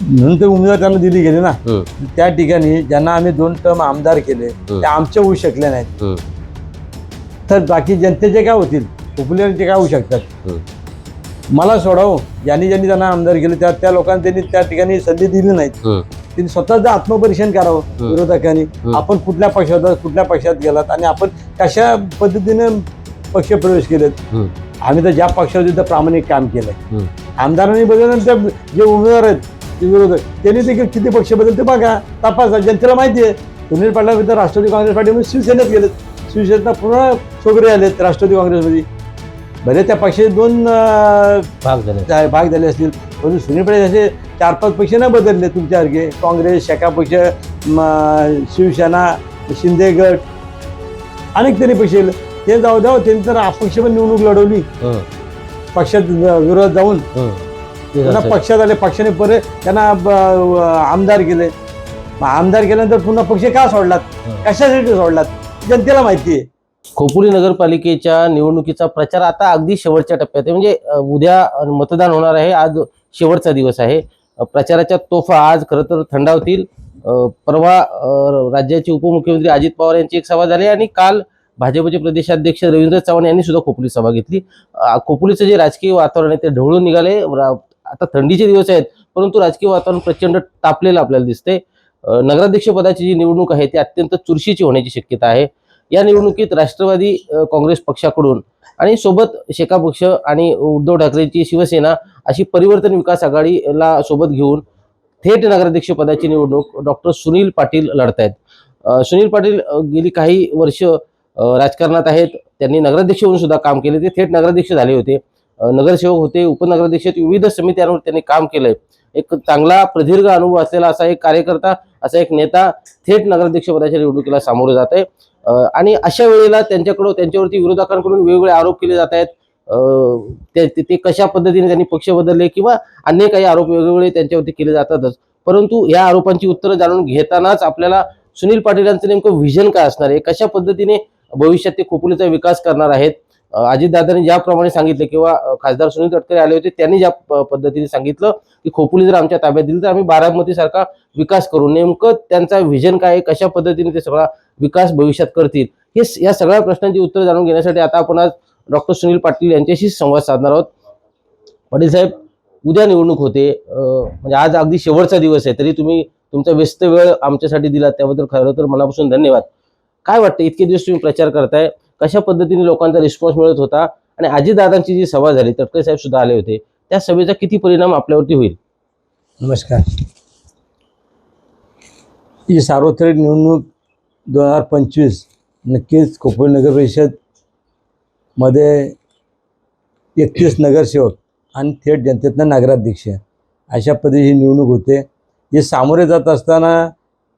म्हणून ते उमेदवार त्यांना दिली गेली ना. हं, त्या ठिकाणी ज्यांना आम्ही दोन टर्म आमदार केले ते आमचे होऊ शकले नाहीत. हं, तर बाकी जनतेचे काय होतील? पॉप्युलरचे काय होऊ शकतात? हं. मला सोडाव ज्यांनी ज्यांनी त्यांना आमदार केले त्या त्या लोकांना त्यांनी त्या ठिकाणी संधी दिली नाहीत. हं, त्यांनी स्वतःच आत्मपरीक्षण करावं हं. विरोधकांनी. हं. आपण कुठल्या पक्षात कुठल्या पक्षात गेलात आणि आपण कशा पद्धतीने पक्ष प्रवेश केलेत? हं, आम्ही तर ज्या पक्षावर प्रामाणिक काम केलंय. हं. आमदारांनी बदलल्यानंतर जे उमेदवार आहेत ते विरोधक त्यांनी देखील किती पक्ष बदलते बघा. तपासा. जनतेला माहिती आहे. सुनील पाटला राष्ट्रवादी काँग्रेस पार्टीमध्ये शिवसेनेत गेलेत. शिवसेनेत पुन्हा सोगरे आलेत राष्ट्रवादी काँग्रेसमध्ये. भले त्या पक्षाचे दोन भाग झाले. भाग झाले असतील परंतु सुनील पाटील असे चार पाच पक्ष नाही बदलले तुमच्यासारखे काँग्रेस शाखा पक्ष शिवसेना शिंदे गट अनेक त्यांनी पक्ष. ते जाऊ द्यावं त्यांनी तर अपक्ष पण निवडणूक लढवली. पक्षात विरोधात जाऊन. ते पुन्हा पक्षात आले पक्षाने परत त्यांना आमदार केले. आमदार केल्यानंतर पुन्हा पक्ष का सोडलात. कशासाठी सोडलात? जनतेला माहिती आहे. खोपोली नगरपालिकेच्या निवडणुकीचा प्रचार आता अगदी शेवटच्या टप्प्यात आहे. म्हणजे उद्या मतदान होणार आहे. आज शेवटचा दिवस आहे. प्रचाराच्या तोफा आज खरं तर थंडावतील. परवा राज्याचे उपमुख्यमंत्री अजित पवार यांची एक सभा झाली आणि काल भाजपचे प्रदेशाध्यक्ष रवींद्र चव्हाण यांनी सुद्धा खोपोली सभा घेतली. खोपोलीचं जे राजकीय वातावरण आहे ते ढवळून निघाले. आता थंडीचे दिवस आहेत परंतु राजकीय वातावरण प्रचंड तापलेलं आपल्याला दिसते नगराध्यक्ष पदाची जी निवडणूक आहे ती अत्यंत चुरशीची होण्याची शक्यता आहे. या निवडणुकीत राष्ट्रवादी काँग्रेस पक्षाकडून आणि सोबत शेका पक्ष आणि उद्धव ठाकरेंची शिवसेना अशी परिवर्तन विकास आघाडीला सोबत घेऊन थेट नगराध्यक्ष पदाची निवडणूक डॉक्टर सुनील पाटील लढतायत. आहेत सुनील पाटील गेली काही वर्ष राजकारणात आहेत. त्यांनी नगराध्यक्ष म्हणून सुद्धा काम केले ते थेट नगराध्यक्ष झाले होते. नगरसेवक होते उपनगराध्यक्ष विविध समित्यांवर त्यांनी काम केलंय. एक चांगला प्रदीर्घ अनुभव असलेला असा एक कार्यकर्ता असा एक नेता थेट नगराध्यक्ष पदाच्या निवडणुकीला सामोरे जात आहे. आणि अशा वेळेला त्यांच्याकडून त्यांच्यावरती विरोधकांकडून वेगवेगळे आरोप केले जात आहेत. ते ते- ते कशा पद्धतीने त्यांनी पक्ष बदलले किंवा अन्य काही आरोप वेगवेगळे त्यांच्यावरती केले जातातच. परंतु या आरोपांची उत्तरं जाणून घेतानाच आपल्याला सुनील पाटील यांचं नेमकं व्हिजन काय असणार आहे? कशा पद्धतीने भविष्यात ते खोपोलीचा विकास करणार आहेत? अजितदादांनी ज्याप्रमाणे सांगितलं किंवा खासदार सुनील तटकरे आले होते त्यांनी ज्या पद्धतीने सांगितलं की खोपोली जर आमच्या ताब्यात दिली तर आम्ही बारामती सारखा विकास करू. नेमकं त्यांचा व्हिजन काय कशा पद्धतीने ते सगळा विकास भविष्यात करतील? हे या सगळ्या प्रश्नांची उत्तर जाणून घेण्यासाठी आता आपण आज डॉक्टर सुनील पाटील यांच्याशी संवाद साधणार आहोत. पाटील साहेब उद्या निवडणूक होते. म्हणजे आज अगदी शेवटचा दिवस आहे तरी तुम्ही तुमचा व्यस्त वेळ आमच्यासाठी दिला त्याबद्दल खरं तर मनापासून धन्यवाद. काय वाटतं? इतके दिवस तुम्ही प्रचार करताय कशा पद्धतीने लोकांचा रिस्पॉन्स मिळत होता आणि आजीदादांची जी सभा झाली तटकरे साहेब सुद्धा आले होते त्या सभेचा किती परिणाम आपल्यावरती होईल? नमस्कार. ही सार्वत्रिक निवडणूक दोन हजार पंचवीस नक्कीच कोपरी नगर परिषदमध्ये एकतीस नगरसेवक आणि थेट जनतेतनं नगराध्यक्ष अशा पद्धती ही निवडणूक होते. हे सामोरे जात असताना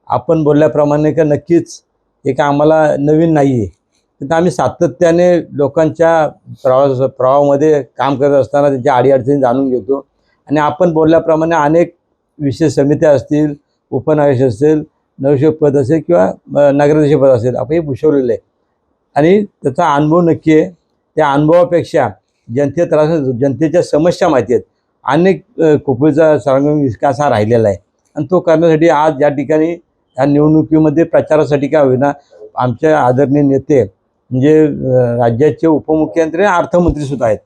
आपण बोलल्याप्रमाणे का नक्कीच एक आम्हाला नवीन नाही आहे तर आम्ही सातत्याने लोकांच्या प्रवास प्रवाहामध्ये काम करत असताना त्यांच्या अडीअडचणी जाणून घेतो. आणि आपण बोलल्याप्रमाणे अनेक विशेष समित्या असतील उपनगराध्यक्ष असेल नवसेवक पद असेल किंवा अ, नगराध्यक्ष पद असेल आपण हे भूषवलेलं आहे. आणि त्याचा अनुभव नक्की आहे. त्या अनुभवापेक्षा जनते त्रास जनतेच्या समस्या माहिती आहेत. अनेक कुपळीचा सर्वांगीण विकास हा राहिलेला आहे. आणि तो करण्यासाठी आज या ठिकाणी या निवडणुकीमध्ये प्रचारासाठी काय होईना आमचे आदरणीय नेते म्हणजे राज्याचे उपमुख्यमंत्री आणि अर्थमंत्री सुद्धा आहेत.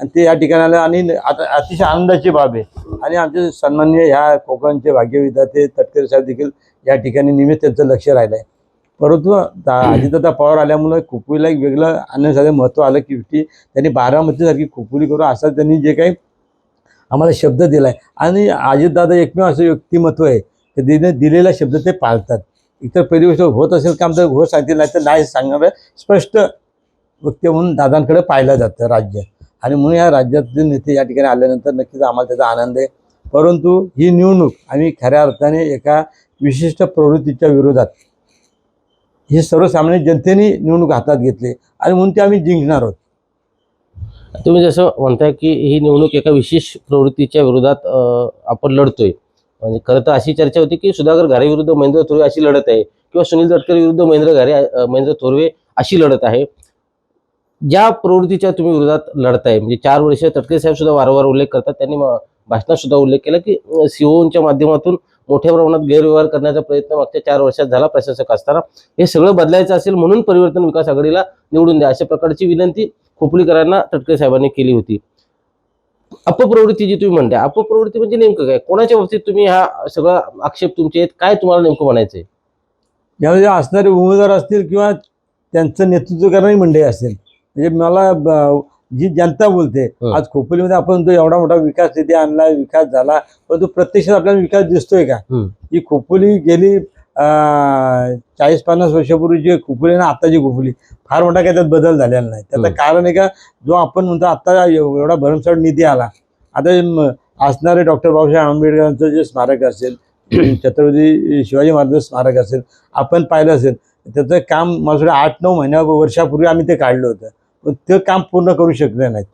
आणि ते या ठिकाणाला आणि आता अतिशय आनंदाची बाब आहे. आणि आमचे सन्माननीय ह्या कोकणचे भाग्यविधाते तटकरे साहेब देखील या ठिकाणी निमित्त त्यांचं लक्ष राहिलं आहे परंतु दा- अजितदादा पवार आल्यामुळे खोपोलीला एक वेगळं आणण्यासाठी महत्त्व आलं की ती त्यांनी बारामतीसारखी खोपोली करू असा त्यांनी जे काही आम्हाला शब्द दिला आहे आणि अजितदादा एकमेव असं व्यक्तिमत्व आहे की तिने दिलेला शब्द ते पाळतात. इतर पहिली होत असेल काम तर हो सांगतील नाही तर नाही सांगणार स्पष्ट व्यक्ती म्हणून दादांकडे पाहिलं जातं राज्य. आणि म्हणून या राज्यातले नेते या ठिकाणी आल्यानंतर नक्कीच आम्हाला त्याचा आनंद आहे. परंतु ही निवडणूक आम्ही खऱ्या अर्थाने एका विशिष्ट प्रवृत्तीच्या विरोधात हे सर्वसामान्य जनतेने निवडणूक हातात घेतली आणि म्हणून ते आम्ही जिंकणार आहोत. तुम्ही जसं म्हणताय की ही निवडणूक एका विशेष प्रवृत्तीच्या विरोधात आपण लढतोय. म्हणजे खरं तर अशी चर्चा होती की सुधाकर घारे विरुद्ध महेंद्र थोरवे अशी लढत आहे किंवा सुनील तटकरे विरुद्ध महेंद्र घारे महेंद्र थोरवे अशी लढत आहे. ज्या प्रवृत्तीच्या तुम्ही विरोधात लढताय म्हणजे चार वर्ष तटकरे साहेब सुद्धा वारंवार उल्लेख करतात त्यांनी भाषणात सुद्धा उल्लेख केला की सीओच्या माध्यमातून मोठ्या प्रमाणात गैरव्यवहार करण्याचा प्रयत्न मागच्या चार वर्षात झाला प्रशासक असताना. हे सगळं बदलायचं असेल म्हणून परिवर्तन विकास आघाडीला निवडून द्या अशा प्रकारची विनंती खोपलीकरांना तटकरे साहेबांनी केली होती. अपप्रवृत्ती जी तुम्ही म्हणता अपप्रवृत्ती म्हणजे नेमकं काय? कोणाच्या बाबतीत तुम्ही हा सगळा आक्षेप तुमचे आहेत? काय तुम्हाला नेमकं म्हणायचंय? यामध्ये असणारे उमेदवार असतील किंवा त्यांचं नेतृत्व करणारी मंडळी असेल म्हणजे मला जी जनता बोलते. आज खोपोलीमध्ये आपण तो एवढा मोठा विकास निधी आणला विकास झाला परंतु प्रत्यक्षात आपल्याला विकास दिसतोय का. ही. खोपोली गेली चाळीस पन्नास वर्षापूर्वी जी खोपोली ना आताची खोपोली फार मोठा काही त्यात बदल झालेला नाही. त्याचं. कारण आहे का जो आपण म्हणतो आता एव- एवढा भरमसाठ निधी आला. आता असणारे डॉक्टर बाबासाहेब आंबेडकरांचं जे स्मारक असेल छत्रपती शिवाजी महाराज स्मारक असेल आपण पाहिलं असेल त्याचं काम वाटतं आठ नऊ महिन्या वर्षापूर्वी आम्ही ते काढलं होतं. पण ते काम पूर्ण करू शकले नाहीत.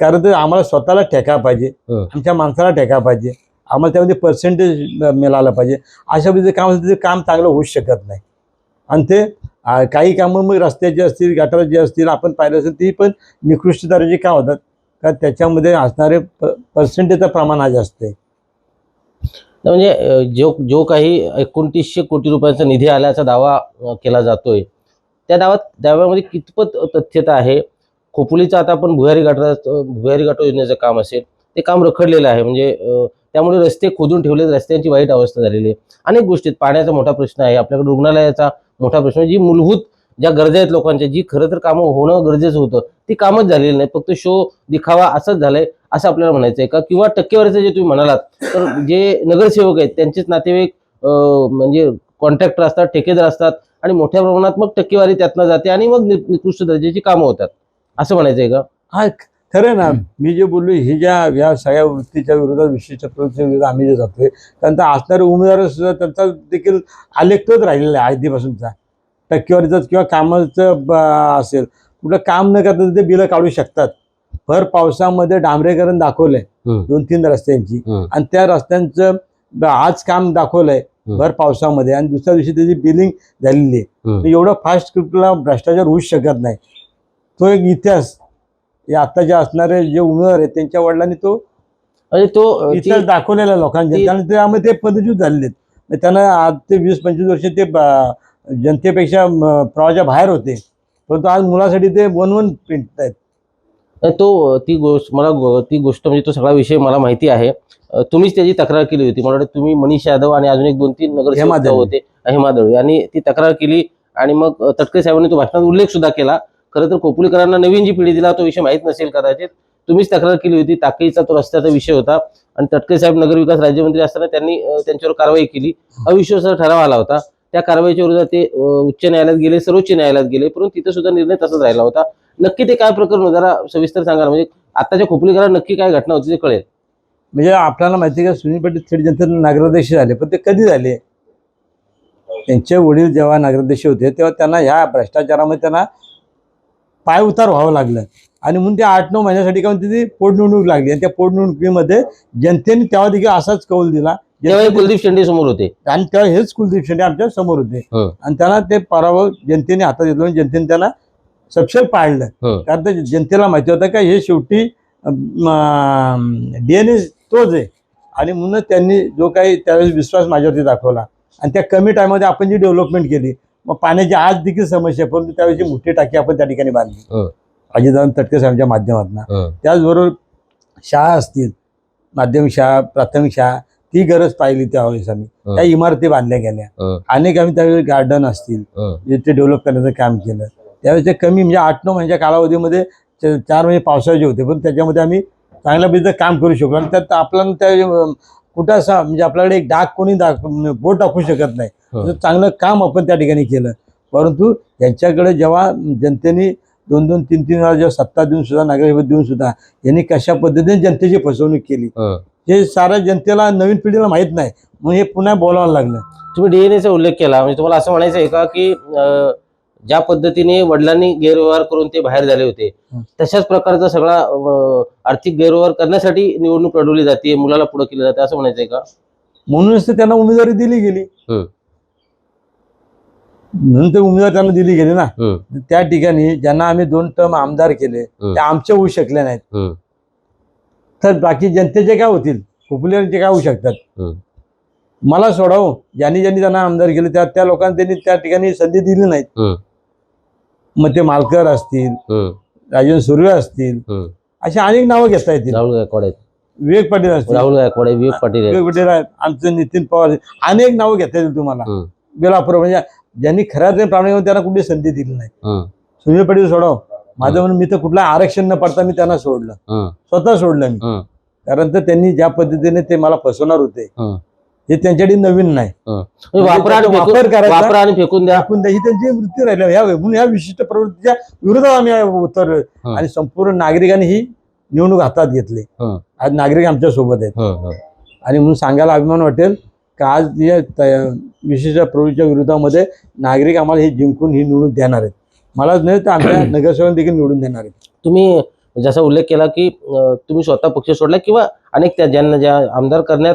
कारण ते आम्हाला स्वतःला ठेका पाहिजे. आमच्या माणसाला ठेका पाहिजे. आम्हाला त्यामध्ये पर्सेंटेज मिळाला पाहिजे. अशा पद्धतीचं काम असेल ते काम चांगलं होऊ शकत नाही. आणि ते काही कामं मग रस्त्याची असतील गटाराचे असतील आपण पाहिलं असेल ती पण निकृष्ट दर्जाची का होतात. कारण त्याच्यामध्ये असणारे प पर्सेंटेजचं प्रमाण आज असते म्हणजे जो जो काही एकोणतीसशे कोटी रुपयांचा निधी आल्याचा दावा केला जातोय त्या दावात दाव्यामध्ये कितपत तथ्यता आहे? खोपोलीचं आता आपण भुयारी गटार भुयारी गटार योजनेचं काम असेल ते काम रखडलेलं आहे. म्हणजे त्यामुळे रस्ते खोदून ठेवले रस्त्यांची वाईट अवस्था झालेली आहे. अनेक गोष्टीत पाण्याचा मोठा प्रश्न आहे. आपल्याकडे रुग्णालयाचा मोठा प्रश्न आहे. जी मूलभूत ज्या गरजा आहेत लोकांच्या जी खरं तर कामं होणं गरजेचं होतं ती कामच झालेली नाही फक्त शो दिखावा असंच झालंय असं आपल्याला म्हणायचं आहे का? किंवा टक्केवारीचं जे तुम्ही म्हणालात तर जे नगरसेवक आहेत त्यांचेच नातेवाईक म्हणजे कॉन्ट्रॅक्टर असतात ठेकेदार असतात आणि मोठ्या प्रमाणात मग टक्केवारी त्यातनं जाते आणि मग नि- निकृष्ट दर्जाची कामं होतात. असं म्हणायचं आहे का? हा खरं ना मी जे बोललो ही ज्या या सगळ्या वृत्तीच्या विरोधात विशिष्ट प्रवृत्तीच्या विरोधात आम्ही जे जातोय कारण त्या असणारे उमेदवार सुद्धा त्यांचा देखील आलेख तोच राहिलेला आहे आधीपासूनचा. टक्केवारीचाच किंवा कामाचं असेल. कुठं काम न करता ते बिलं काढू शकतात. भर पावसामध्ये डांबरेकरण दाखवलंय. दोन तीन रस्त्यांची. आणि त्या रस्त्यांचं आज काम दाखवलंय. भर पावसामध्ये. आणि दुसऱ्या दिवशी त्याची बिलिंग झालेली आहे. एवढं फास्ट स्क्रिप्टला भ्रष्टाचार होऊच शकत नाही. तो एक इतिहास. आता जे असणारे जे उमेदवार आहेत त्यांच्या वडिलांनी तो म्हणजे तो इतिहास दाखवलेला जनताने त्यामुळे ते पदच्युत झालेले आहेत. त्यांना आज ते वीस पंचवीस वर्ष ते जनतेपेक्षा म, प्रवाहाच्या बाहेर होते. परंतु आज मुलासाठी ते वन वन पिंट आहेत तो ती गोष्ट मला ती गोष्ट म्हणजे तो सगळा विषय मला माहिती आहे. तुम्हीच त्याची तक्रार केली होती. मला वाटतं तुम्ही मनीष यादव आणि अजून एक दोन तीन दळवी. होते. हेमा दळवी. यांनी ती तक्रार केली आणि मग अं, तटकरे साहेबांनी तो भाषणात उल्लेख सुद्धा केला. खरं तर कोपुलीकरांना नवीन जी पिढी दिला तो विषय माहीत नसेल कदाचित. तुम्हीच तक्रार केली होती टाकळीचा तो रस्त्याचा विषय होता. आणि तटके साहेब नगरविकास राज्यमंत्री असताना त्यांनी त्यांच्यावर कारवाई केली. अविश्वासाचा ठराव आला होता. त्या कारवाईच्या विरोधात ते उच्च न्यायालयात गेले सर्वोच्च न्यायालयात गेले परंतु तिथे सुद्धा निर्णय तसाच राहिला होता. नक्की ते काय प्रकरण जरा सविस्तर सांगा म्हणजे आताच्या खोपलीकरांना नक्की काय घटना होती ते कळेल. म्हणजे आपल्याला माहिती का सुनील पाटील थेट जनतेने नागराध्यक्ष झाले पण ते कधी झाले? त्यांचे वडील जेव्हा नागराध्यक्ष होते तेव्हा त्यांना ह्या भ्रष्टाचारामध्ये त्यांना पाय उतार व्हावं लागलं. आणि म्हणून ते आठ नऊ महिन्यासाठी का म्हणते ती पोटनिवडणूक लागली. आणि त्या पोटनिवडणुकीमध्ये जनतेने तेव्हा देखील असाच कौल दिला. तेव्हा कुलदीप शेंडे समोर होते. आणि तेव्हा हेच कुलदीप शेंडे आमच्यासमोर होते. हं. आणि त्यांना ते पराभव जनतेने हातात घेतलं आणि जनतेने त्यांना सपशेल पाळलं. हं. कारण ते जनतेला माहिती होतं का हे शेवटी डी एन ए तोच आहे. आणि म्हणून त्यांनी जो काही त्यावेळेस विश्वास माझ्यावरती दाखवला. आणि त्या कमी टायमध्ये आपण जी डेव्हलपमेंट केली मग पाण्याची आज देखील समस्या परंतु त्यावेळेची मोठी टाकी आपण त्या ठिकाणी बांधली. हं. अजितदादा तटके साहेबांच्या माध्यमातून. त्याचबरोबर शाळा असतील माध्यमिक शाळा प्राथमिक शाळा ती गरज पाहिली त्यावेळेस आम्ही. हं. त्या इमारती बांधल्या गेल्या. अनेक आम्ही त्यावेळी गार्डन असतील ते डेव्हलप करण्याचं काम केलं. त्यावेळेस कमी म्हणजे आठ नऊ महिन्याच्या कालावधीमध्ये चार महिने पावसाळ्याचे होते पण त्याच्यामध्ये आम्ही चांगल्या पद्धतीचं काम करू शकलो. आणि त्यात आपल्याला त्या कुठं असं म्हणजे आपल्याकडे एक डाग कोणी दाख बोट दाखवू शकत नाही. हं. चांगलं काम आपण त्या ठिकाणी केलं. परंतु यांच्याकडे जेव्हा जनतेने दोन दोन तीन तीन वेळा जेव्हा सत्ता देऊन सुद्धा नगरसेवक देऊन सुद्धा यांनी कशा पद्धतीने जनतेची फसवणूक केली. हे. साऱ्या जनतेला नवीन पिढीला माहीत नाही. मग हे पुन्हा बोलावं लागलं. तुम्ही डीएनएचा उल्लेख केला. म्हणजे तुम्हाला असं म्हणायचं आहे का की ज्या पद्धतीने वडिलांनी गैरव्यवहार करून ते बाहेर झाले होते. तशाच प्रकारचा सगळा आर्थिक गैरव्यवहार करण्यासाठी निवडणूक लढवली जाते मुलाला पुढे केलं जाते असं म्हणायचंय का म्हणूनच तर त्यांना उमेदवारी दिली गेली. म्हणून ते उमेदवार त्यांना दिली गेली ना त्या ठिकाणी ज्यांना आम्ही दोन टर्म आमदार केले. ते आमचे होऊ शकले नाहीत तर बाकी जनतेचे काय होतील पॉप्युलरचे काय होऊ शकतात. मला सोडाव ज्यांनी ज्यांनी त्यांना आमदार केले त्या त्या लोकांना त्यांनी त्या ठिकाणी संधी दिली नाहीत. मग ते मालकर असतील. राजन सुर्वे असतील. अशी अनेक नावं घेता येतील राहुल गायकवाड आहेत विवेक पाटील असतील राहुल गायकवाड आहे विवेक पाटील आहेत विवेक पाटील आहेत आमचं नितीन पवार. अनेक नावं घेता येतील तुम्हाला. बेलापूर म्हणजे ज्यांनी खऱ्या प्रामाणिक त्यांना कुठली संधी दिली नाही. सुनील पाटील सोडव माझं म्हणून मी तर कुठला आरक्षण न पडता मी त्यांना सोडलं. स्वतः सोडलं मी. कारण तर त्यांनी ज्या पद्धतीने ते मला फसवणार होते. हे त्यांच्यासाठी नवीन नाही. म्हणजे वापरा आणि त्याचा फेकून वापर करायचा. वापरा आणि फेकून द्या. आपण ही त्यांची वृत्ती राहिली. ह्या म्हणून ह्या विशिष्ट प्रवृत्तीच्या विरोधात आम्ही उतर हं. आणि संपूर्ण नागरिकांनी ही निवडणूक हातात घेतली. हं. आज नागरिक आमच्यासोबत आहेत. आणि म्हणून सांगायला अभिमान वाटेल का आज या त- विशिष्ट प्रवृत्तीच्या विरोधामध्ये नागरिक आम्हाला ही जिंकून ही निवडणूक देणार आहेत. मलाच नाही तर आमच्या नगरसेवक देखील निवडून देणार आहेत. तुम्ही जसा उल्लेख केला की अं, तुम्ही स्वतः पक्ष सोडला किंवा अनेक त्या ज्यांना ज्या आमदार करण्यात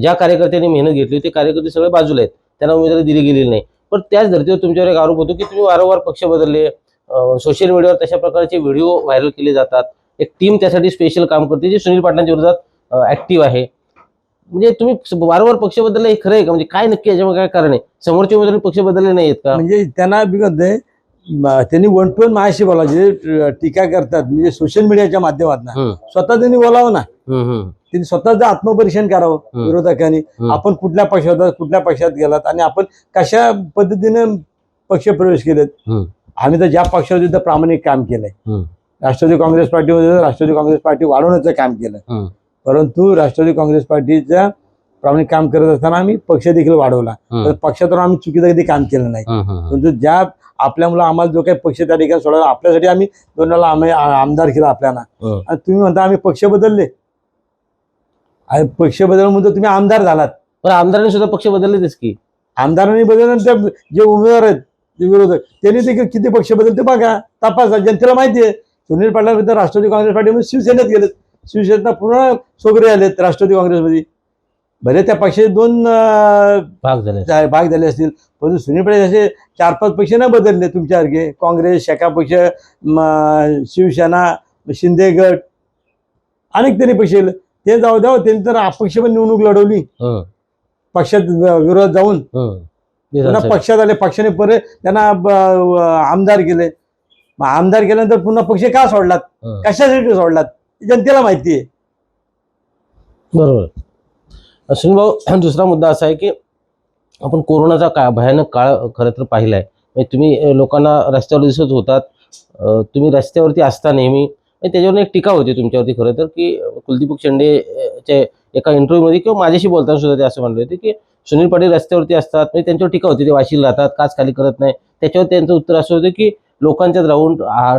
ज्या कार्यकर्त्यांनी मेहनत घेतली ते कार्यकर्ते सगळे बाजूला आहेत. त्यांना उमेदवारी दिली गेलेली नाही. पण त्याच धर्तीवर तुमच्यावर एक आरोप होतो की तुम्ही वारंवार पक्ष बदलले. सोशल मीडियावर तशा प्रकारचे व्हिडिओ व्हायरल केले जातात. एक टीम त्यासाठी स्पेशल काम करते जी सुनील पाटलांच्या विरोधात ऍक्टिव्ह आहे. म्हणजे तुम्ही वारंवार पक्ष बदलले हे खरं आहे का? म्हणजे काय नक्की याच्यामध्ये काय कारण आहे? समोरचे उमेदवार पक्ष बदलले नाही आहेत का? म्हणजे त्यांना म- त्यांनी वन टू वन माझ्याशी बोलायचे जे टीका करतात म्हणजे सोशल मीडियाच्या माध्यमातून. स्वतः त्यांनी बोलावं ना. त्यांनी स्वतःचं आत्मपरीक्षण करावं. विरोधकांनी. आपण कुठल्या पक्षात कुठल्या पक्षात गेलात आणि आपण कशा पद्धतीने पक्ष प्रवेश केलेत. आम्ही तर ज्या पक्षावर प्रामाणिक काम केलंय. राष्ट्रवादी काँग्रेस पार्टीमध्ये राष्ट्रवादी काँग्रेस पार्टी वाढवण्याचं काम केलं. परंतु राष्ट्रवादी काँग्रेस पार्टीच्या प्रामाणिक काम करत असताना आम्ही पक्ष देखील वाढवला. तर पक्षातून आम्ही चुकीचं कधी काम केलं नाही परंतु ज्या आपल्या मुलं आम्हाला जो काही पक्ष त्या ठिकाणी सोडला आपल्यासाठी आम्ही दोन वेळा आमदार केला आपल्याला. आणि तुम्ही म्हणता आम्ही पक्ष बदलले आणि पक्ष बदल म्हणतो तुम्ही आमदार झालात. पण आमदारांनी सुद्धा पक्ष बदललेच की. आमदारांनी बदलल्यानंतर जे उमेदवार आहेत जे विरोधक त्यांनी देखील किती पक्ष बदलते बघा. तपासा जनतेला माहिती आहे. सुनील पाटलांबद्दल राष्ट्रवादी काँग्रेस पार्टीमध्ये शिवसेनेत गेलेत. शिवसेनेत पुन्हा सोगरे आलेत राष्ट्रवादी काँग्रेसमध्ये. भले त्या पक्षाचे दोन भाग झाले भाग झाले असतील परंतु सुनील पाटील असे चार पाच पक्ष नाही बदलले तुमच्यासारखे काँग्रेस शेका पक्ष म, शिवसेना शिंदे गट अनेक त्यांनी पक्ष. ते जाऊ द्यावं त्यांनी तर अपक्ष पण निवडणूक लढवली. हं, पक्षात विरोधात जाऊन. हं. विधानसभेत. पक्षात आले पक्षाने परत त्यांना आमदार केले. आमदार केल्यानंतर पुन्हा पक्ष का सोडलात? हं. कशासाठी सोडलात? जनतेला माहिती आहे. बरोबर. सुनील भाऊ दुसरा मुद्दा असा आहे की आपण कोरोनाचा काळ भयानक काळ खरं तर पाहिलाय. म्हणजे तुम्ही लोकांना रस्त्यावर दिसत होतात. तुम्ही रस्त्यावरती असता नेहमी. त्याच्यावर एक टीका होती तुमच्यावरती खरं तर की कुलदीप शेंडेच्या चे एका इंटरव्ह्यूमध्ये किंवा माझ्याशी बोलताना सुद्धा ते असं म्हणले होते की सुनील पाटील रस्त्यावरती असतात म्हणजे त्यांच्यावर टीका होती ते वाशीला राहतात काच खाली करत नाही. त्याच्यावर त्यांचं उत्तर असं होतं की लोकांच्यात राहून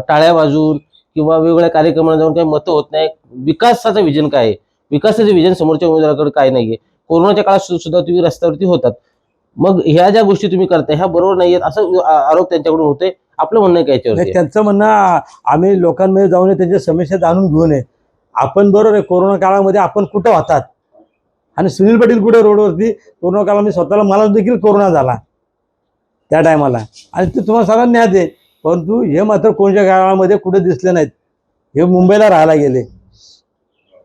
टाळ्या वाजून किंवा वेगवेगळ्या कार्यक्रमाला जाऊन काही मतं होत नाही. विकासाचं विजन काय आहे? विकासाचं विजन समोरच्या उमेदवाराकडे काय नाही आहे कोरोनाच्या काळात सुद्धा तुम्ही रस्त्यावरती होतात. मग ह्या ज्या गोष्टी तुम्ही करताय ह्या बरोबर नाही आहेत असं आरोप त्यांच्याकडून होते आपलं म्हणणं काय नाही, त्यांचं म्हणणं आम्ही लोकांमध्ये जाऊन त्यांच्या समस्या जाणून घेऊ नये. आपण बरोबर आहे कोरोना काळामध्ये आपण कुठं होतात? आणि सुनील पाटील कुठे रोडवरती? कोरोना काळामध्ये स्वतःला मला देखील कोरोना झाला. त्या टायमाला. आणि ते तुम्हाला सगळ्यांना न्याय दे. परंतु हे मात्र कोणत्या काळामध्ये कुठे दिसले नाहीत? हे मुंबईला राहायला गेले.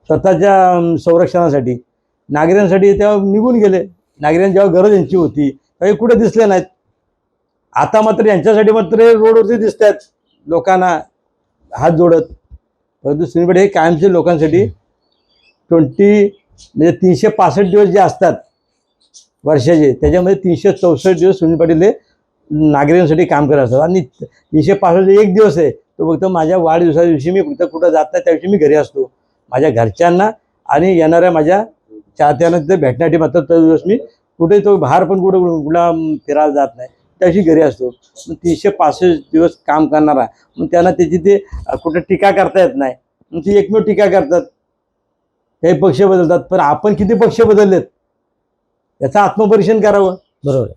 स्वतःच्या अं, संरक्षणासाठी. नागरिकांसाठी तेव्हा निघून गेले. नागरिकांची जेव्हा गरज यांची होती तेव्हा हे कुठे दिसले नाहीत? आता मात्र यांच्यासाठी मात्र हे रोडवरती दिसत आहेत लोकांना हात जोडत. परंतु सुनीलपेठ हे कायमचे लोकांसाठी ट्वेंटी म्हणजे तीनशे पासष्ट दिवस जे असतात वर्षाचे त्याच्यामध्ये तीनशे चौसष्ट दिवस सुनील पाटील हे नागरिकांसाठी काम करत असतात. आणि तीनशे पासष्ट एक दिवस आहे तो फक्त माझ्या वाढदिवसा दिवशी मी फक्त कुठं जात नाही त्या दिवशी मी घरी असतो. माझ्या घरच्यांना आणि येणाऱ्या माझ्या चाहत्यांना तिथे भेटण्यासाठी मात्र तो दिवस मी कुठे तो बाहेर पण कुठं कुठला फिरायला जात नाही. त्याशी घरी असतो. मग तीनशे पासष्ट दिवस काम करणारा मग त्यांना त्याची ते कुठं टीका करता येत नाही. मग ती एकमेव टीका करतात. हे पक्ष बदलतात. पण आपण किती पक्ष बदललेत? याचं आत्मपरीक्षण करावं. बरोबर.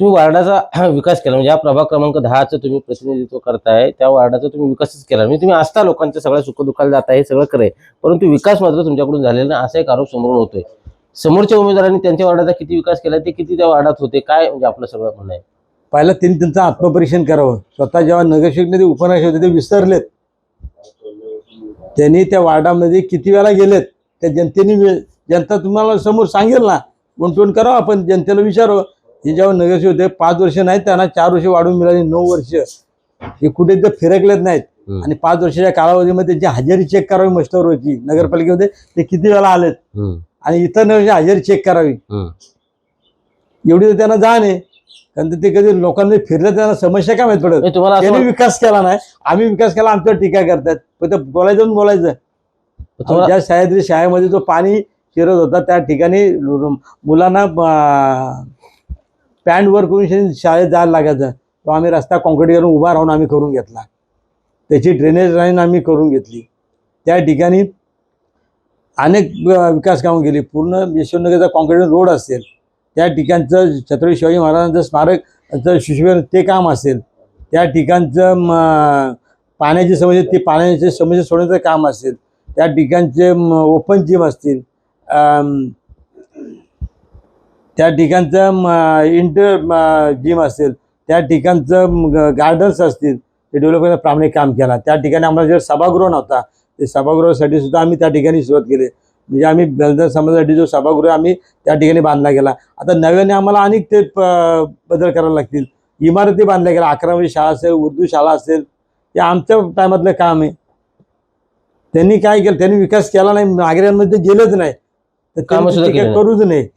तुम्ही वार्डाचा विकास केला. म्हणजे या प्रभाग क्रमांक दहाचं तुम्ही प्रतिनिधित्व करताय. त्या वार्डाचा तुम्ही विकासच केला. म्हणजे तुम्ही असता लोकांच्या सगळ्या सुखदुःखाला जाता हे सगळं करे परंतु विकास मात्र तुमच्याकडून झालेला नाही. असा एक आरोप समोरून होतोय. समोरच्या उमेदवारांनी त्यांच्या वार्डाचा किती विकास केला ते किती त्या वार्डात होते? काय म्हणजे आपलं सगळं म्हणणं आहे? पहिला त्यांनी त्यांचं आत्मपरीक्षण करावं. स्वतः जेव्हा नगरसेवकमध्ये उपनगरसेवक होते ते विसरलेत. त्यांनी त्या वार्डामध्ये किती वेळा गेलेत त्या जनतेने जनता तुम्हाला समोर सांगेल ना गुंतवणूक करावं आपण जनतेला विचारावं. हे जेव्हा नगरसेवक होते पाच वर्ष नाहीत त्यांना चार वर्ष वाढून मिळाली नऊ वर्ष. हे कुठे तर फिरकलेत नाहीत. आणि पाच वर्षाच्या कालावधीमध्ये त्यांची हजेरी चेक करावी मस्टरवरची नगरपालिकेमध्ये ते किती वेळा आलेत. आणि इतर नगरची हजेरी चेक करावी. एवढी तर त्यांना जाण आहे. कारण ते कधी लोकांनी फिरलं त्यांना समस्या काय माहीत पडत? तुम्हाला असं त्यांनी विकास केला नाही. आम्ही विकास केला आमच्यावर टीका करतात. फक्त बोलायचं बोलायचं. तुम्हाला ज्या सह्याद्री शाळेमध्ये जो पाणी शिरत होता त्या ठिकाणी लु- मुलांना पॅन्ट वर करून शे- शाळेत जायला लागायचं. तो आम्ही रस्ता कॉन्क्रीट करून उभा राहून आम्ही करून घेतला. त्याची ड्रेनेज लाईन आम्ही करून घेतली. त्या ठिकाणी अनेक अ, विकास कामं केली. पूर्ण यशवंतनगरचा कॉन्क्रीट रोड असेल. त्या ठिकाणचं छत्रपती शिवाजी महाराजांचं स्मारक शिशुवीर ते काम असेल. त्या ठिकाणचं म, पाण्याची समस्या ती पाण्याची समस्या सोडण्याचं काम असेल. त्या ठिकाणचे ओपन जिम असतील. त्या ठिकाणचं इंटर जिम असेल. त्या ठिकाणचं गार्डन्स असतील. ते डेव्हलप करायला प्रामाणिक काम केला. त्या ठिकाणी आम्हाला जे सभागृह नव्हता ते सभागृहासाठी सुद्धा आम्ही त्या ठिकाणी सुरुवात केली. म्हणजे आम्ही दलित समाजासाठी जो सभागृह आम्ही त्या ठिकाणी बांधला गेला. आता नव्याने आम्हाला अनेक ते बदल करायला लागतील. इमारती बांधल्या गेल्या अकरावी शाळा असेल उर्दू शाळा असेल हे आमच्या टायमातलं काम आहे. त्यांनी काय केलं त्यांनी विकास केला नाही नागरिकांमध्ये गेलंच नाही. तर कामं सुद्धा. करूच नाही.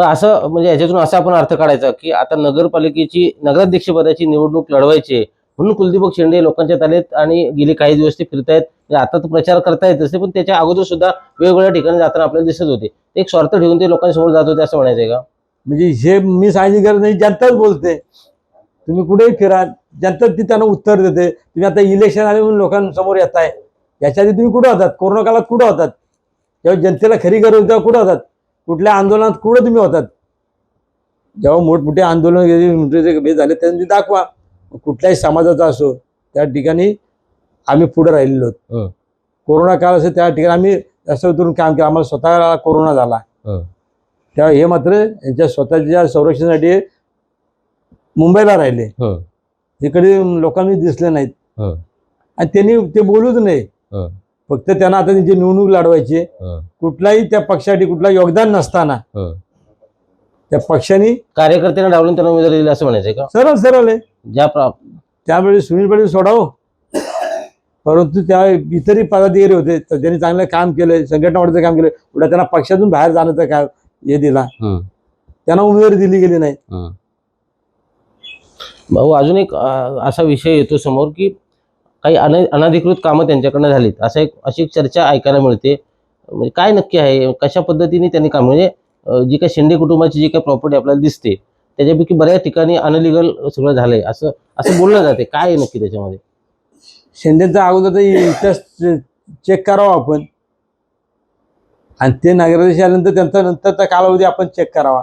असं म्हणजे याच्यातून असा आपण अर्थ काढायचा की आता नगरपालिकेची नगराध्यक्ष पदाची निवडणूक लढवायची. म्हणून कुलदीपक शेंडे लोकांच्या तालेत आणि गेले काही दिवस ते फिरतायत. म्हणजे म्हणजे आता तर प्रचार करता येत असते पण त्याच्या अगोदर सुद्धा वेगवेगळ्या ठिकाणी जाताना आपल्याला दिसत होते. एक स्वार्थ ठेवून ते लोकांसमोर जात होते असं म्हणायचंय का? म्हणजे हे मी सांगायची गरज नाही जनताच बोलते. तुम्ही कुठेही फिरा जनता ती त्यांना उत्तर देते. तुम्ही आता इलेक्शन आले म्हणून लोकांसमोर येत आहे याच्या आधी तुम्ही कुठं होतात? कोरोना काळात कुठं होतात? जेव्हा जनतेला खरी गरज तेव्हा कुठं होतात? कुठल्या आंदोलनात कुठं तुम्ही होतात? जेव्हा मोठमोठे आंदोलन हे झाले त्यांनी दाखवा. कुठल्याही समाजाचा असो त्या ठिकाणी आम्ही पुढे राहिलेलो. कोरोना काळ असेल त्या ठिकाणी आम्ही उतरून काम केलं आम्हाला स्वतःला कोरोना झाला हं. तेव्हा हे मात्र यांच्या स्वतःच्या संरक्षणासाठी मुंबईला राहिले. इकडे लोकांनी दिसले नाहीत. आणि त्यांनी ते बोलूच नाही. फक्त त्यांना आता त्यांची निवडणूक लढवायची. कुठलाही त्या पक्षासाठी कुठला योगदान नसताना. त्या पक्षांनी कार्यकर्त्यांना डावलून त्यांना उमेदवारी दिली असं म्हणायचंय का सरळ सरळ आहे ज्या त्यावेळी सुनील पाटील सोडावं परंतु त्या इतरही पदाधिकारी होते तर त्यांनी चांगलं काम केलं संघटना वाढीचं काम केलं उलट त्यांना पक्षातून बाहेर जाण्याचं काय हे दिला. त्यांना उमेदवारी दिली गेली नाही. भाऊ अजून एक असा विषय येतो समोर की काही अन अनधिकृत कामं त्यांच्याकडनं झालीत. असं एक अशी चर्चा ऐकायला मिळते. म्हणजे काय नक्की आहे? कशा पद्धतीने त्यांनी काम म्हणजे जी काही शिंदे कुटुंबाची जी काही प्रॉपर्टी आपल्याला दिसते त्याच्यापैकी बऱ्याच ठिकाणी अनलिगल सगळं झालंय. असं असं बोललं जाते. काय नक्की त्याच्यामध्ये? शेंडेचा अगोदर इतिहास चेक करावा आपण. आणि ते नगराध्यक्ष आल्यानंतर त्यांचा नंतरचा कालावधी आपण चेक करावा.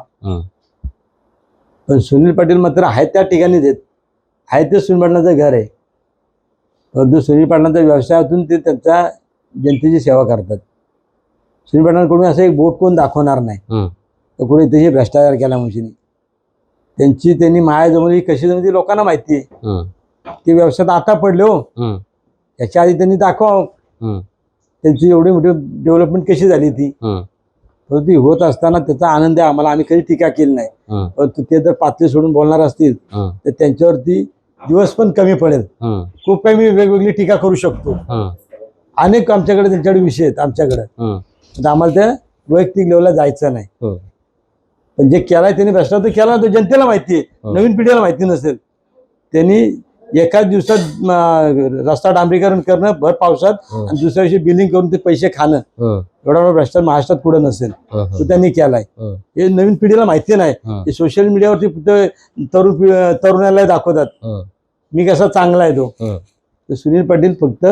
पण सुनील पाटील मात्र आहेत त्या ठिकाणी देत आहे ते सुनील पाटलांचं घर आहे. परंतु सुनील पाटलांच्या व्यवसायातून ते त्यांच्या जनतेची सेवा करतात. सुनील पाटलांकडून असं एक बोट कोण दाखवणार नाही. तर कोणी त्याची भ्रष्टाचार केला मुशीने त्यांची त्यांनी माया जमवली कशी जमली ती लोकांना माहिती आहे. ते व्यवसायात आता पडले हो हं. याच्या आधी त्यांनी दाखवावं हं. त्यांची एवढी मोठी डेव्हलपमेंट कशी झाली ती हं. परंतु ती होत असताना त्याचा आनंद आहे आम्हाला आम्ही कधी टीका केली नाही हं. परंतु ते जर पातळी सोडून बोलणार असतील हं. तर त्यांच्यावरती दिवस पण कमी पडेल हं. खूप काही मी वेगवेगळी टीका करू शकतो हं. अनेक आमच्याकडे त्यांच्याकडे विषय आहेत आमच्याकडे हं. तर आम्हाला त्या वैयक्तिक लेवलला जायचं नाही हं. पण जे केलाय त्यांनी भ्रष्टाचार केला तो जनतेला माहिती आहे हो. नवीन पिढीला माहिती नसेल त्यांनी एकाच दिवसात रस्ता डांबरीकरण करणं भर पावसात. आणि दुसऱ्या दिवशी बिलिंग करून ते पैसे खाणं. एवढा भ्रष्टाचार महाराष्ट्रात पुढे नसेल. तो त्यांनी केलाय हं. नवीन पिढीला माहिती नाही हं. सोशल मीडियावरती फक्त तरुण तरुणाला दाखवतात. मी कसा चांगला आहे तो. तर सुनील पाटील फक्त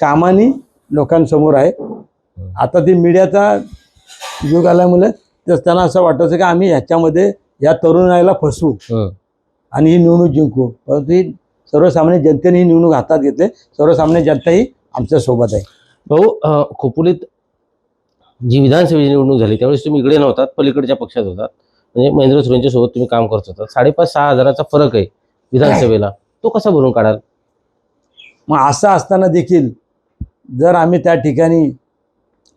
कामाने लोकांसमोर आहे आता ते मीडियाचा युग आल्यामुळे त्यांना असं वाटायचं की आम्ही ह्याच्यामध्ये या तरुणाला फसवू. आणि ही निवडणूक जिंकू परंतु ही सर्वसामान्य जनतेने ही निवडणूक हातात घेतली. सर्वसामान्य जनता ही आमच्यासोबत आहे. भाऊ खोपोलीत जी विधानसभेची निवडणूक झाली त्यावेळेस तुम्ही इकडे नव्हतात पलीकडच्या पक्षात होतात. म्हणजे महेंद्र सुरेंच्या सोबत तुम्ही काम करत होता साडेपाच सहा हजाराचा फरक आहे विधानसभेला. तो कसा भरून काढाल? मग असं असताना देखील जर आम्ही त्या ठिकाणी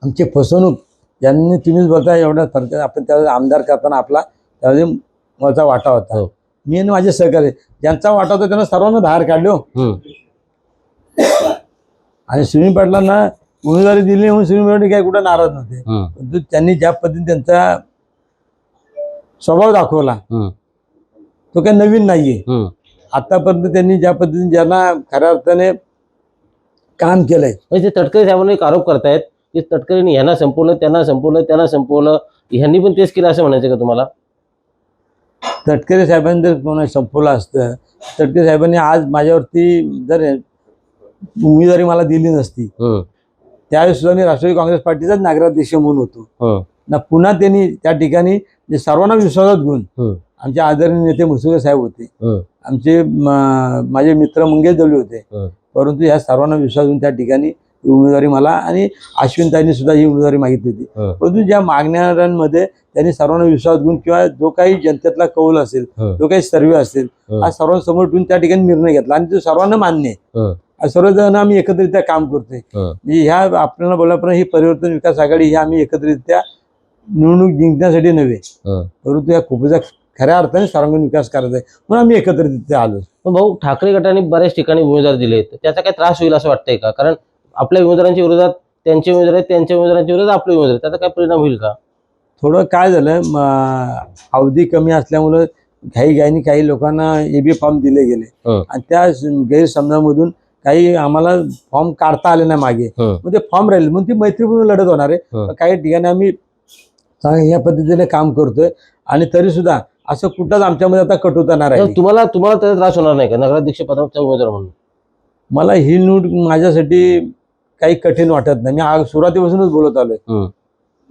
आमची फसवणूक यांनी तुम्हीच बोलता एवढा फरक आपण त्यावेळेस आमदार करताना आपला त्यावेळेस माझा वाटा होता. हो. मी आणि माझे सहकारी ज्यांचा वाटा होता त्यांना सर्वांना बाहेर काढलो हम्म. आणि सुनील पाटलांना उमेदवारी दिली म्हणून सुनील पाटील काही कुठं नाराज नव्हते. परंतु त्यांनी ज्या पद्धतीने त्यांचा स्वभाव दाखवला. तो काही नवीन नाहीये. आतापर्यंत त्यांनी ज्या पद्धतीने ज्यांना खऱ्या अर्थाने काम केलंय म्हणजे ते तटकरे साहेबांना एक आरोप करतायत की तटकरेंनी यांना संपवलं त्यांना संपवलं त्यांना संपवलं ह्यांनी पण तेच केलं असं म्हणायचं का तुम्हाला तटकरे साहेबांनी जर कोणा संपवलं असतं तटकरे साहेबांनी आज माझ्यावरती जर उमेदवारी मला दिली नसती हम्म. त्यावेळेस सुद्धा मी राष्ट्रवादी काँग्रेस पार्टीचाच नागराध्यक्ष म्हणून होतो हम्म. ना पुन्हा त्यांनी त्या ठिकाणी सर्वांना विश्वासात घेऊन हम्म. आमचे आदरणीय नेते मुसुळे साहेब होते. आमचे माझे मित्र मंगेश दवले होते हं. परंतु ह्या सर्वांना विश्वास घेऊन त्या ठिकाणी ही उमेदवारी मला आणि अश्विनताईंनी सुद्धा ही उमेदवारी मागितली होती हं. परंतु ज्या मागणाऱ्यांमध्ये त्यांनी सर्वांना विश्वास घेऊन किंवा जो काही जनतेतला कौल असेल हं. जो काही सर्वे असेल हं. हा सर्वांसमोर ठेवून त्या ठिकाणी निर्णय घेतला आणि तो सर्वांना मान्य आहे हं. सर्वजण आम्ही एकत्रित्या काम करतोय. म्हणजे ह्या आपल्याला बोलल्याप्रमाणे ही परिवर्तन विकास आघाडी ही आम्ही एकत्रित्या निवडणूक जिंकण्यासाठी नव्हे. परंतु या खूपचा खऱ्या अर्थाने सर्वांगीण विकास करायचा आहे म्हणून आम्ही एकत्रित आलो पण भाऊ ठाकरे गटाने बऱ्याच ठिकाणी उमेदवार दिले त्याचा काय त्रास होईल असं वाटतंय का कारण आपल्या उमेदवारांच्या विरोधात त्यांचे उमेदवार आहेत त्यांच्या उमेदवारांच्या विरोधात आपले उमेदवार त्याचा काय परिणाम होईल का थोडं काय झालं म, अवधी कमी असल्यामुळं घाई घाईने काही लोकांना ए बी फॉर्म दिले गेले. हं. आणि त्या गैरसमजामधून काही आम्हाला फॉर्म काढता आले नाही मागे. हं. मग ते फॉर्म राहिले. मग ती मैत्रीपूर्ण लढत होणार आहे. हं. काही ठिकाणी आम्ही चांगल्या पद्धतीने काम करतोय. आणि तरी सुद्धा असं कुठंच आमच्यामध्ये आता कटुता नाही तुम्हाला तुम्हाला त्याचा त्रास होणार नाही का? नगराध्यक्ष पदाचा उमेदवार म्हणून? मला ही निवड माझ्यासाठी काही कठीण वाटत नाही. मी सुरुवातीपासूनच बोलत आलोय.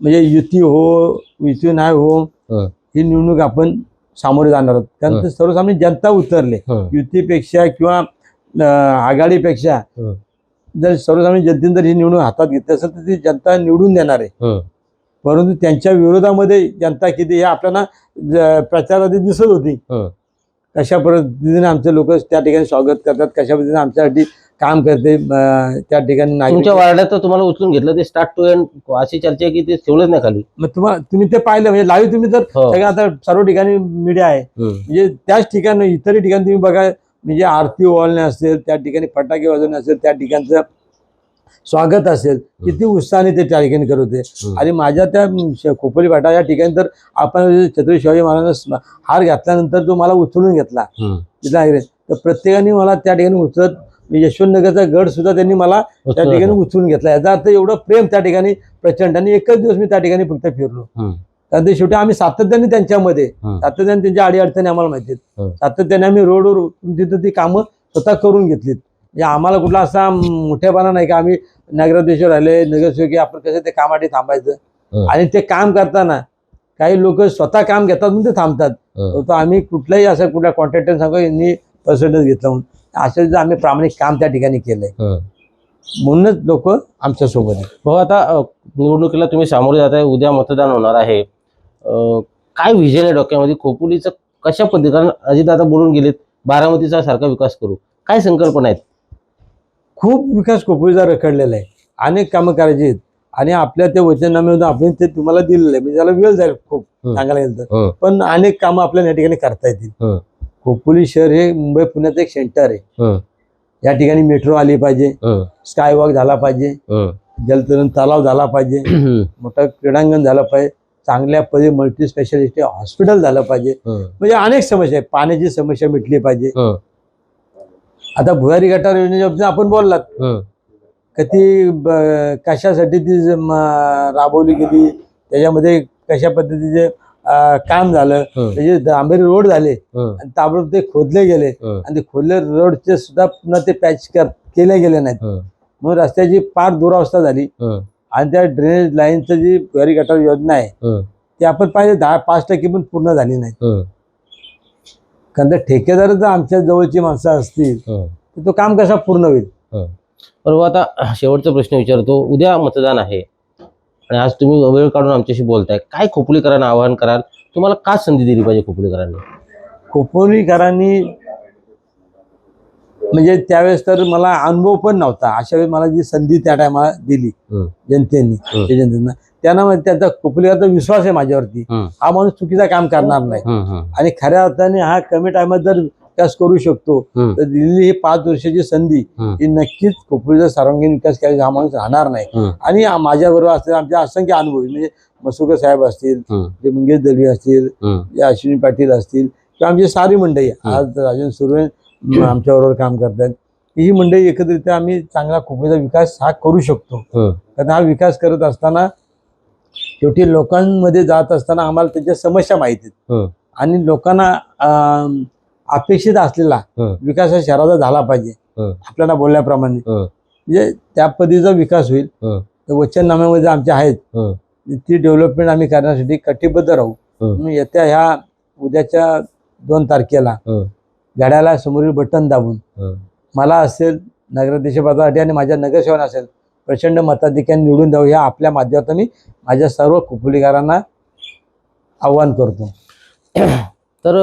म्हणजे युती हो युती नाही हो हं. निवडणूक आपण सामोरे जाणार आहोत कारण सर्वसामान्य जनता उतरले. युतीपेक्षा किंवा आघाडीपेक्षा. जर सर्वसामान्य जनतेने जर ही निवडणूक हातात घेतली असेल तर ती जनता निवडून देणार आहे. परंतु त्यांच्या विरोधामध्ये जनता किती हे आपल्याला ज- प्रचाराआधी दिसत होती. कशा पद्धतीने आमचे लोक त्या ठिकाणी स्वागत करतात कशा पद्धतीने आमच्यासाठी काम करते त्या ठिकाणी तुमच्या वार्डात तुम्हाला उचलून घेतलं ते स्टार्ट टू एंड अशी चर्चा आहे की ते ठेवलंच नाही खाली मग तुम्हाला तुम्ही ते पाहिलं म्हणजे लाईव्ह तुम्ही तर हो. सगळं आता सर्व ठिकाणी मीडिया आहे. म्हणजे त्याच ठिकाणी इतरही ठिकाणी तुम्ही बघा म्हणजे आरती ओवाळणे असेल त्या ठिकाणी फटाके वाजवणे असेल त्या ठिकाणचं स्वागत असेल किती उत्साहाने ते त्या ठिकाणी करत होते. आणि माझ्या त्या खोपोली फाटा या ठिकाणी तर आपण छत्रपती शिवाजी महाराजांना हार घातल्यानंतर जो मला उचलून घेतला. तिथला. तर प्रत्येकाने मला त्या ठिकाणी उचलत यशवंतनगरचा गड सुद्धा त्यांनी मला त्या ठिकाणी उचलून घेतला. याचा अर्थ एवढं प्रेम त्या ठिकाणी प्रचंड आणि एकच दिवस मी त्या ठिकाणी फक्त फिरलो. कारण ते शेवटी आम्ही सातत्याने त्यांच्यामध्ये. सातत्याने त्यांच्या अडीअडचणी आम्हाला माहिती आहेत. सातत्याने आम्ही रोडवर तिथं ती कामं स्वतः करून घेतलीत. म्हणजे आम्हाला कुठला असा मोठेपणा नाही का आम्ही नगराध्यक्ष राहिले नगरसेवक आपण कसं ते कामासाठी थांबायचं. आणि ते काम करताना काही लोक स्वतः काम घेतात म्हणून ते थांबतात. आम्ही कुठल्याही असं कुठल्या कॉन्ट्रॅक्टर सांगू यांनी पर्सेंटेज घेतलं म्हणून. असं आम्ही प्रामाणिक काम त्या ठिकाणी केलंय. म्हणूनच लोक आमच्यासोबत आहेत. भाऊ आता निवडणुकीला तुम्ही सामोरे जात आहे उद्या मतदान होणार आहे. काय विजन आहे डोक्यामध्ये? खोपोलीचं कशा पद्धती कारण अजितदादा बोलून गेलेत बारामतीचा सारखा विकास करू. काय संकल्पना आहेत? खूप विकास कोपरीचा रखडलेला आहे. अनेक कामं करायची आहेत. आणि आपल्या त्या वचननाम्यामध्ये आपण ते तुम्हाला दिलेलं आहे. म्हणजे त्याला वेळ जाईल खूप. सांगायला गेलं तर. पण अनेक कामं आपल्याला या ठिकाणी करता येतील. खोपोली शहर हे मुंबई पुण्याचं एक सेंटर आहे हं. या ठिकाणी मेट्रो आली पाहिजे. स्काय वॉक झाला पाहिजे. जलतरण तलाव झाला पाहिजे. मोठं क्रीडांगण झालं पाहिजे चांगल्या पदे मल्टी स्पेशालिटी हॉस्पिटल झालं पाहिजे. म्हणजे अनेक समस्या आहेत पाण्याची समस्या मिटली पाहिजे. आता भुयारी गटार योजनेच्या आपण बोललात. का ती कशासाठी ती राबवली गेली त्याच्यामध्ये कशा पद्धतीचे काम झालं. त्याचे डांबरी रोड झाले. आणि ताबडतोब ते खोदले गेले. आणि ते खोदले रोडचे सुद्धा पुन्हा ते पॅच केले गेले नाहीत. मग रस्त्याची फार दुरावस्था झाली. आणि त्या ड्रेनेज लाईनचं जी भुयारी गटार योजना आहे. ती आपण पाहिजे दहा पाच टक्के पण पूर्ण झाली नाही. कारण त्या ठेकेदार जर आमच्या जवळची माणसं असतील. तर तो काम कसा पूर्ण होईल बरोबर आता शेवटचा प्रश्न विचारतो उद्या मतदान आहे आणि आज तुम्ही वेळ काढून आमच्याशी बोलताय. काय खोपोलीकरांना आवाहन कराल? तुम्हाला का संधी दिली पाहिजे खोपोलीकरांनी? खोपोलीकरांनी म्हणजे त्यावेळेस तर मला अनुभव पण नव्हता. अशा वेळी मला जी संधी त्या टायमाला दिली. जनतेने जनतेनं. त्यांना मग त्यांचा कुपलीचा विश्वास आहे माझ्यावरती. हा माणूस चुकीचा काम करणार नाही. आणि खऱ्या अर्थाने हा कमी टायमात जर विकास करू शकतो. तर दिलेली ही पाच वर्षाची संधी. ही नक्कीच खोपोलीचा सर्वांगीण विकास केला हा माणूस राहणार नाही. आणि माझ्या बरोबर असतील आमच्या असंख्य अनुभवी म्हणजे मसुकर साहेब असतील. जे मंगेश दळवी असतील. जे अश्विनी पाटील असतील किंवा आमची सारी मंडळी आज राजन सुर्वे आमच्याबरोबर काम करतात ही मंडळी एकत्रित आम्ही चांगला खोपोलीचा विकास हा करू शकतो. कारण हा विकास करत असताना शेवटी लोकांमध्ये जात असताना आम्हाला त्याच्या समस्या माहिती आहेत. आणि लोकांना अपेक्षित असलेला. विकास हा शहराचा झाला पाहिजे. आपल्याला बोलल्याप्रमाणे. म्हणजे त्या पद्धतीचा विकास होईल. तर वचननाम्यामध्ये आमचे आहेत. ती डेव्हलपमेंट आम्ही करण्यासाठी कटिबद्ध राहू येत्या ह्या उद्याच्या दोन तारखेला. गाड्याला समोरील बटन दाबून. मला असेल नगराध्यक्षपदासाठी आणि माझ्या नगरसेवक असेल प्रचंड मताधिक्याने निवडून द्यावं ह्या आपल्या माध्यमातून मी माझ्या सर्व कुपोलीकरांना आव्हान करतो तर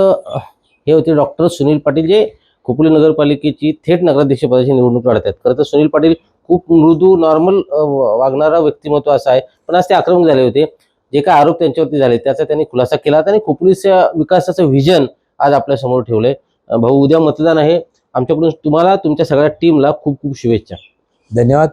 हे होते डॉक्टर सुनील पाटील जे खोपोली नगरपालिकेची थेट नगराध्यक्षपदाची निवडणूक लढत आहेत खरं तर सुनील पाटील खूप मृदू नॉर्मल वागणारा व्यक्तिमत्व असं आहे. पण आज ते आक्रमक झाले होते. जे काय आरोप त्यांच्यावरती झाले त्याचा त्यांनी खुलासा केला आणि खोपोलीच्या विकासाचं व्हिजन आज आपल्यासमोर ठेवलंय. भाऊ उद्या मतदान आहे. आमच्याकडून तुम्हाला तुमच्या सगळ्या टीमला खूप खूप शुभेच्छा. धन्यवाद.